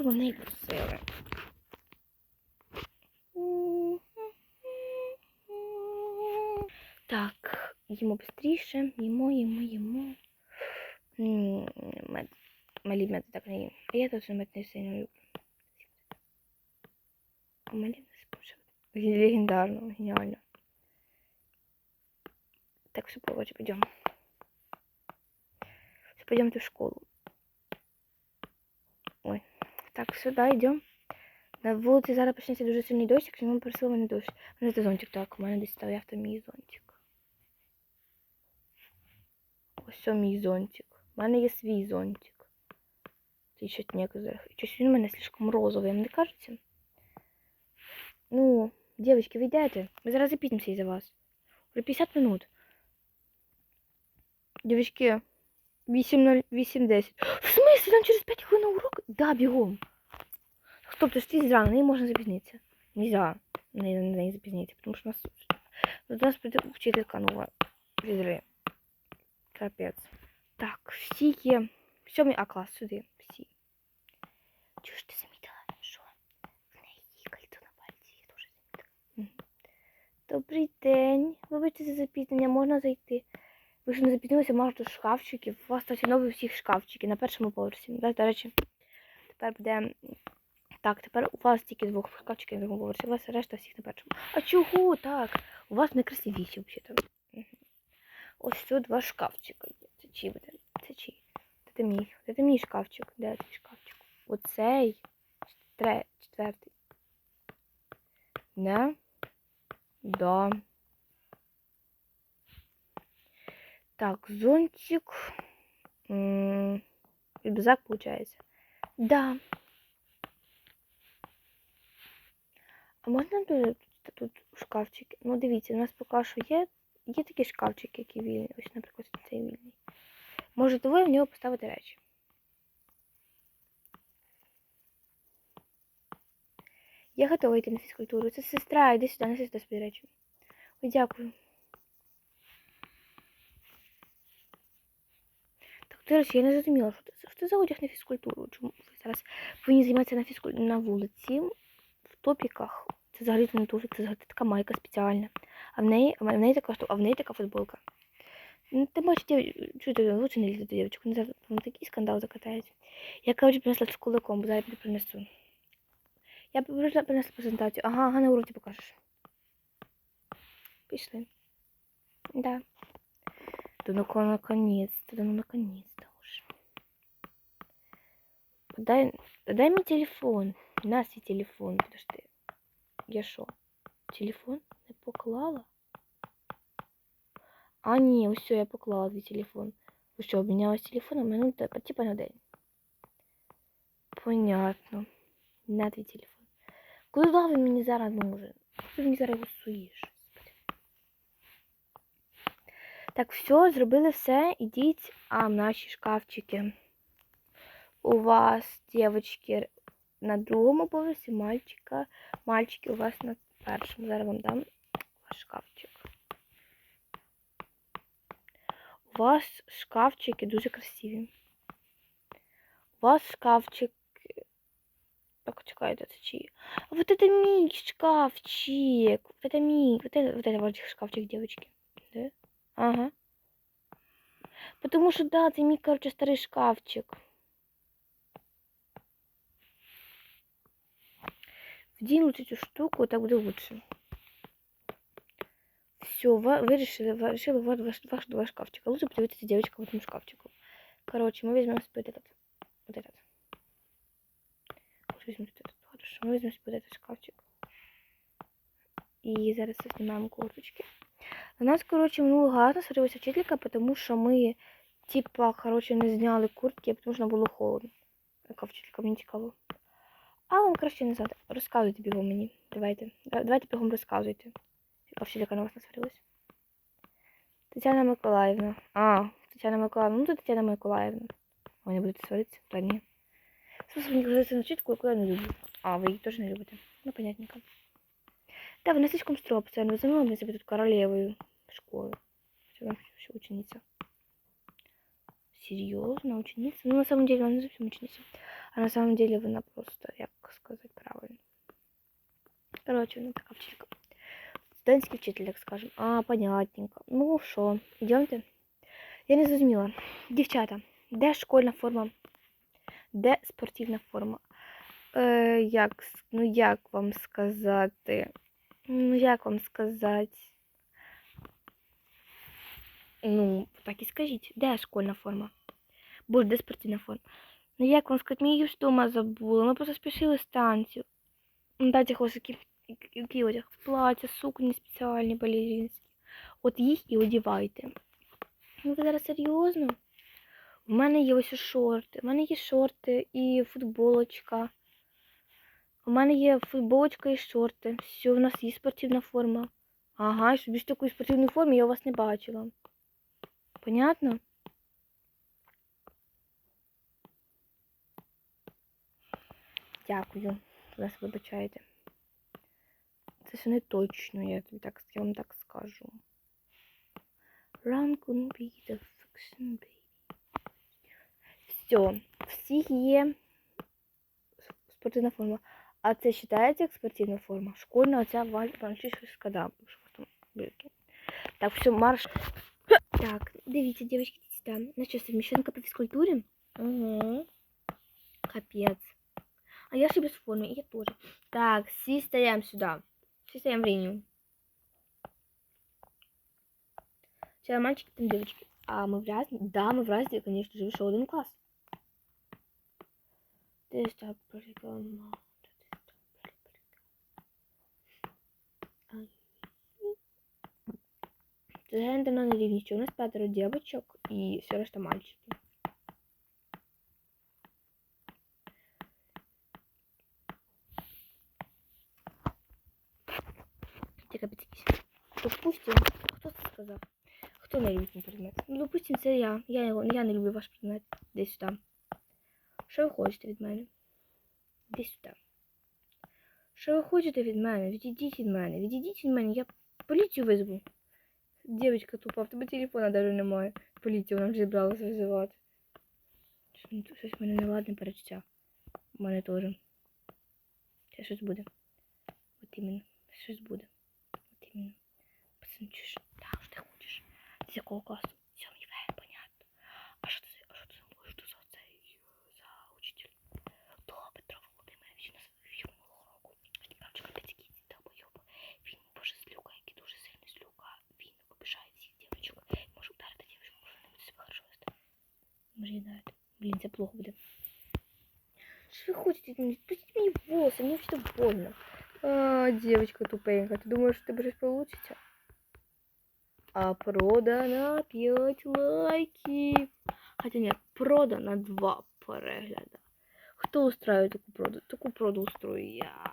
Неї просили. Так, їмо швидше, їмо, їмо, їмо. Мед. Малі мед так не їм. А я точно мед не сильно люблю. А малі не спочатку. Легендарно, геніально. Так, все, короче, пойдем. Все, пойдемте в школу. Ой. Так, сюди йдемо. На вулиці зараз почнеться дуже сильний дощ, якщо ми просили мене дощ. Мене це зонтик так, у мене десь стояв там мій зонтик. Ось це мій зонтик. У мене є свій зонтик. Це ще некоторых. Щось він у мене слишком розовий, вам не кажеться? Ну, девочки, ви йдете? Ми зараз запітимося із-за вас. Уже 50 минут. Девочки, 8.10. Нам через 5 хвилин урок? Да, бігом. Стоп, то ж зрано, не можна запізнитися. Нельзя на неї запізнитися, тому що нас до нас прийде вчителька нова. Відри. Капець. Так, всі є. Сьомий А клас сюди. Всі. Чого ж ти замітила? Що? В неї кольцо на пальці, я теж замітила. Добрий день. Вибачте за запізнення, можна зайти. Ви ж не запізнилися, може, шкафчиків. У вас, нові всіх шкафчики на першому поверсі. Да, До речі, тепер буде. Так, тепер у вас тільки двох шкафчиків на другому поверсі, у вас решта всіх на першому. А чого так? У вас найкрасивіші взагалі. Мгм. Ось тут два шкафчика є. Це чий буде? Це чий? Це мій. Це мій шкафчик. Де твій шкафчик? Оцей. Четвертий. Не? Да. Так, зонтик. Рюкзак получается. Да. А можна тут, тут шкафчики? Ну, дивіться, у нас поки що є, є такі шкафчики, які вільні. Ось, наприклад, цей вільний. Можете ви в нього поставити речі. Я готова йти на фізкультуру. Це сестра, іди сюди, неси сюди свої речі. Ой, дякую. Так, я не зрозуміла, що це, що це за одяг на фізкультуру. Чому ви зараз повинні займатися на фізкуль... на вулиці, в топіках. Це взагалі не туфік, це взагалі така майка спеціальна. А в неї, в неї така, а в неї така футболка. Ну, ти бачиш, чути, лучше не лізти до дівчинок, не завжди там такий скандал закатається. Я, коротше, принесла з кулаком, бо зараз піду принесу. Я принесла презентацію. Ага, ага, на уроці покажеш. Пішли. Да. Да ну наконец-то, да ну наконец-то уже. Дай, дай мне телефон. На свій телефон, подожди. Я що? Телефон не поклала? А, ні, все, я поклала твій телефон. Ви що, обмінялась телефоном? Ну, та- типа на день. Понятно. На твій телефон. Куди він мені зараз нужен? Ти мені зараз його суєш? Так, все, зробили все. Ідіть, а наші шкафчики У вас, девочки, на другому поверсі, мальчика. Мальчики у вас на першому. Зараз вам дам ваш шкафчик. У вас шкафчики дуже красиві. У вас шкафчик. Так, чекайте, це чиї? А вот это мій шкафчик. Вот это мій. Вот это, вот это ваш шкафчик, девочки. Да? Ага. Потому что, да, це мій, короче, старий шкафчик. Вдінь лучше цю штуку, так буде лучше. Все, ви решили, ви решили вот ваш, ваш два шкафчика. Лучше подивитися девочка в этом шкафчику. Короче, мы возьмем себе вот этот. Вот этот. Лучше возьмем вот этот. Хорошо, мы возьмем себе вот этот шкафчик. І зараз знімаємо курточки. У нас, короче, минулого гарно сварилася вчителька, тому що ми, типа, короче, не зняли куртки, тому що було холодно. Яка вчителька, мені цікаво. А вам краще не знати. Розказуйте бігом мені. Давайте. Давайте бігом розказуйте. Яка вчителька на вас насварилась? Тетяна Миколаївна. А, Тетяна Миколаївна. Ну, то Тетяна Миколаївна. Ви не будете сваритися? Та ні. Смысл мені на вчительку, яку я не люблю. А, ви її теж не любите. Ну, понятненько. Да, вона слишком строго постоянно возомнила мне себе тут королевою школы. Все, все ученица. Серьезно, ученица? Ну, на самом деле, она не совсем ученица. А на самом деле вона просто, як сказати правильно. Короче, вона така вчителька. Студентський вчитель, так скажем. А, понятненько. Ну, що, йдемте? Я не зрозуміла. Дівчата, де школьна форма? Де спортивна форма? Е, як, ну, як вам сказати? Ну, як вам сказати? Ну, так і скажіть, де школьна форма? Боже, де спортивна форма? Ну як вам сказати, ми її вдома забули. Ми просто спішили станцію. Ну, дайте які, які одяг. Плаття, сукні спеціальні балеринські. От їх і одівайте. Ну ви зараз серйозно? У мене є ось шорти. У мене є шорти і футболочка. У мене є футболочка і шорти. Все, у нас є спортивна форма. Ага, щоб більш такої спортивної форми я у вас не бачила. Понятно? Дякую. Вас вибачаєте. Це ще не точно, я тобі так, я вам так скажу. Run couldn't be the fiction baby. Все. Всіх є спортивна форма. А це вважається як спортивна форма? Школьна, оця мальчишка, да. брюки. Так, все, марш. Так, дивіться, девочки, там. Ну що, совмещенка по фізкультурі? Угу. Капец. А я же без формы, я тоже. Так, все стоим сюда. Все стоим в линию. Все, мальчики, там девочки. А мы в разные? Да, мы в разные, конечно же, вышел один класс. Ты так прикольно. Це гендерно нерівність. У нас п'ятеро девочок і все решта мальчики. Ти капець якийсь. Допустим, хто це сказав? Хто не любить мій предмет? Ну, допустим, це я. Я, його, я не люблю ваш предмет. Десь сюди. Що ви хочете від мене? Десь сюди. Що ви хочете від мене? Відійдіть від мене. Відійдіть від мене, я поліцію визву. Девочка тупа, в тебе телефона навіть немає. Поліцію вона вже зібралася визивати. Щось в мене неладне перечуття. У мене теж. Це щось буде. От іменно. Щось буде. Пацан, чуєш? Так, що ти хочеш? З якого класу? Сьомий В, понятно. А що це, а що це, що за цей, е, за учитель? То Петро Володимирович на сьомого року. Короче, капець який долбойоб. Він, боже, злюка, який дуже сильно злюка. Він обижає всіх дівчинок. Може ударити дівчинку, може не буде себе хорошо вести. Може її дати. Блін, це плохо буде. Ви хочете? від мене? Пустіть мені волоси, мені больно. А, девочка тупенькая, ты думаешь, что тебе получится? А продано 5 лайків. Хотя нет, продано 2 перегляда. Хто устраивает таку проду? Таку проду устрою я.